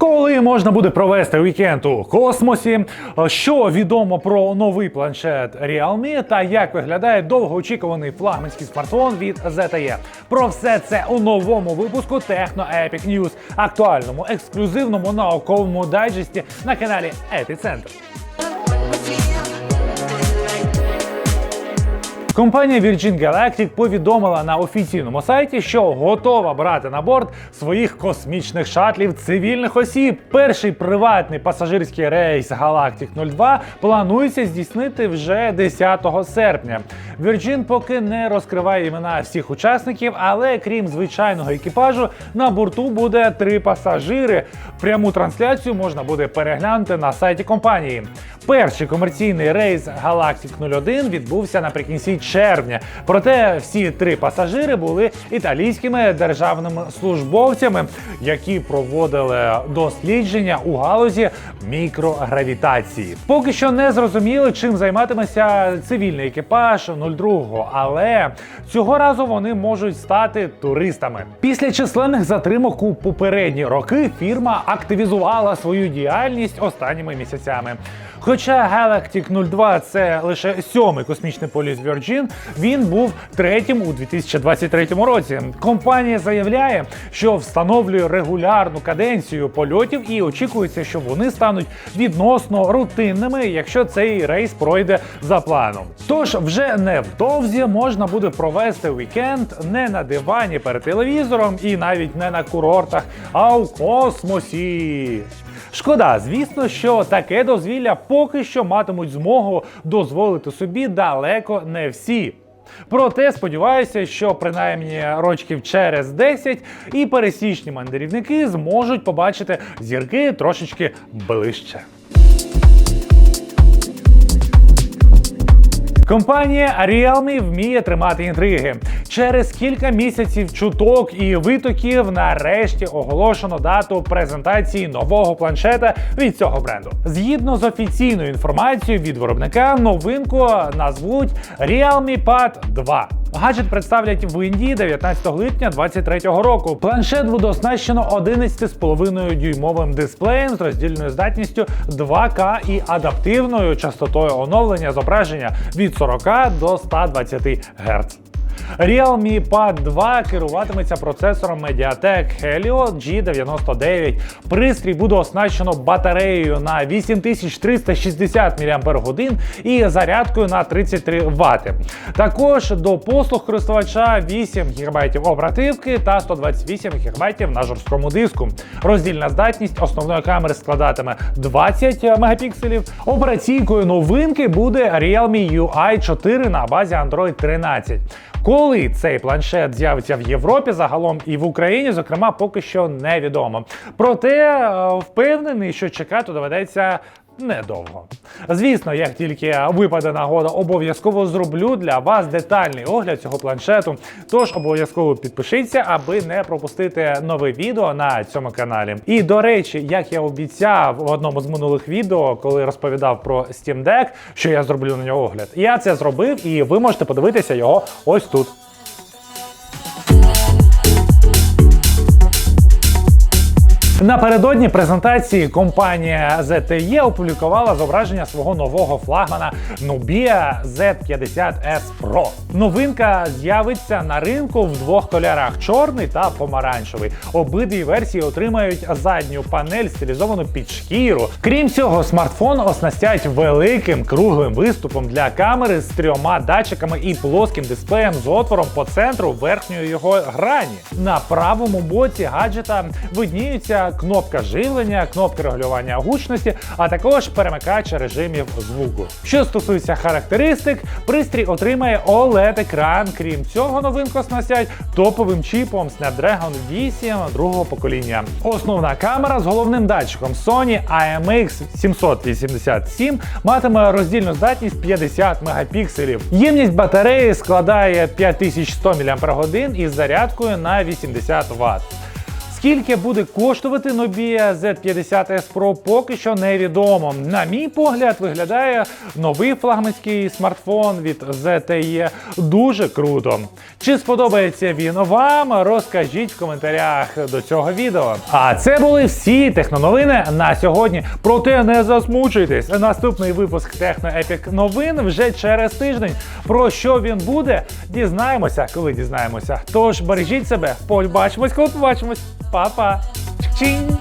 Коли можна буде провести вікенд у космосі? Що відомо про новий планшет Realme та як виглядає довгоочікуваний флагманський смартфон від ZTE? Про все це у новому випуску Techno Epic News, актуальному, ексклюзивному науковому дайджесті на каналі Епіцентр. Компанія Virgin Galactic повідомила на офіційному сайті, що готова брати на борт своїх космічних шатлів цивільних осіб. Перший приватний пасажирський рейс Galactic 02 планується здійснити вже 10 серпня. Virgin поки не розкриває імена всіх учасників, але крім звичайного екіпажу, на борту буде три пасажири. Пряму трансляцію можна буде переглянути на сайті компанії. Перший комерційний рейс Galactic 01 відбувся наприкінці червня. Проте всі три пасажири були італійськими державними службовцями, які проводили дослідження у галузі мікрогравітації. Поки що не зрозуміли, чим займатиметься цивільний екіпаж 02-го, але цього разу вони можуть стати туристами. Після численних затримок у попередні роки фірма активізувала свою діяльність останніми місяцями. Хоча Galactic 02 це лише сьомий космічний поліс Virgin, він був третім у 2023 році. Компанія заявляє, що встановлює регулярну каденцію польотів і очікується, що вони стануть відносно рутинними, якщо цей рейс пройде за планом. Тож вже невдовзі можна буде провести вікенд не на дивані перед телевізором і навіть не на курортах, а у космосі. Шкода, звісно, що таке дозвілля поки що матимуть змогу дозволити собі далеко не всі. Проте сподіваюся, що принаймні рочків через 10 і пересічні мандрівники зможуть побачити зірки трошечки ближче. Компанія Realme вміє тримати інтриги. Через кілька місяців чуток і витоків нарешті оголошено дату презентації нового планшета від цього бренду. Згідно з офіційною інформацією від виробника, новинку назвуть Realme Pad 2. Гаджет представлять в Індії 19 липня 2023 року. Планшет буде оснащено 11,5 дюймовим дисплеєм з роздільною здатністю 2К і адаптивною частотою оновлення зображення від 40 до 120 Гц. Realme Pad 2 керуватиметься процесором Mediatek Helio G99. Пристрій буде оснащено батареєю на 8360 мАч і зарядкою на 33 Вт. Також до послуг користувача 8 ГБ оперативки та 128 ГБ на жорсткому диску. Роздільна здатність основної камери складатиме 20 мегапікселів. Операційкою новинки буде Realme UI 4 на базі Android 13. Коли цей планшет з'явиться в Європі загалом і в Україні, зокрема, поки що невідомо. Проте е, впевнений, що чекати доведеться. Недовго. Звісно, як тільки випаде нагода, обов'язково зроблю для вас детальний огляд цього планшету. Тож обов'язково підпишіться, аби не пропустити нове відео на цьому каналі. І до речі, як я обіцяв в одному з минулих відео, коли розповідав про Steam Deck, що я зроблю на нього огляд, я це зробив, і ви можете подивитися його ось тут. Напередодні презентації компанія ZTE опублікувала зображення свого нового флагмана Nubia Z50S Pro. Новинка з'явиться на ринку в двох кольорах: чорний та помаранчевий. Обидві версії отримають задню панель, стилізовану під шкіру. Крім цього, смартфон оснастять великим круглим виступом для камери з трьома датчиками і плоским дисплеєм з отвором по центру верхньої його грані. На правому боці гаджета видніються кнопка живлення, кнопка регулювання гучності, а також перемикач режимів звуку. Що стосується характеристик, пристрій отримає OLED-екран. Крім цього, новинку оснастять топовим чіпом Snapdragon 8 другого покоління. Основна камера з головним датчиком Sony IMX 787 матиме роздільну здатність 50 мегапікселів. Ємність батареї складає 5100 мАч із зарядкою на 80 Вт. Скільки буде коштувати Nubia Z50S Pro, поки що невідомо. На мій погляд, виглядає новий флагманський смартфон від ZTE дуже круто. Чи сподобається він вам? Розкажіть в коментарях до цього відео. А це були всі техноновини на сьогодні. Проте не засмучуйтесь. Наступний випуск Техноепік новин вже через тиждень. Про що він буде, дізнаємося, коли дізнаємося. Тож бережіть себе, побачимось, коли побачимось. Па-па. Чик-чинь.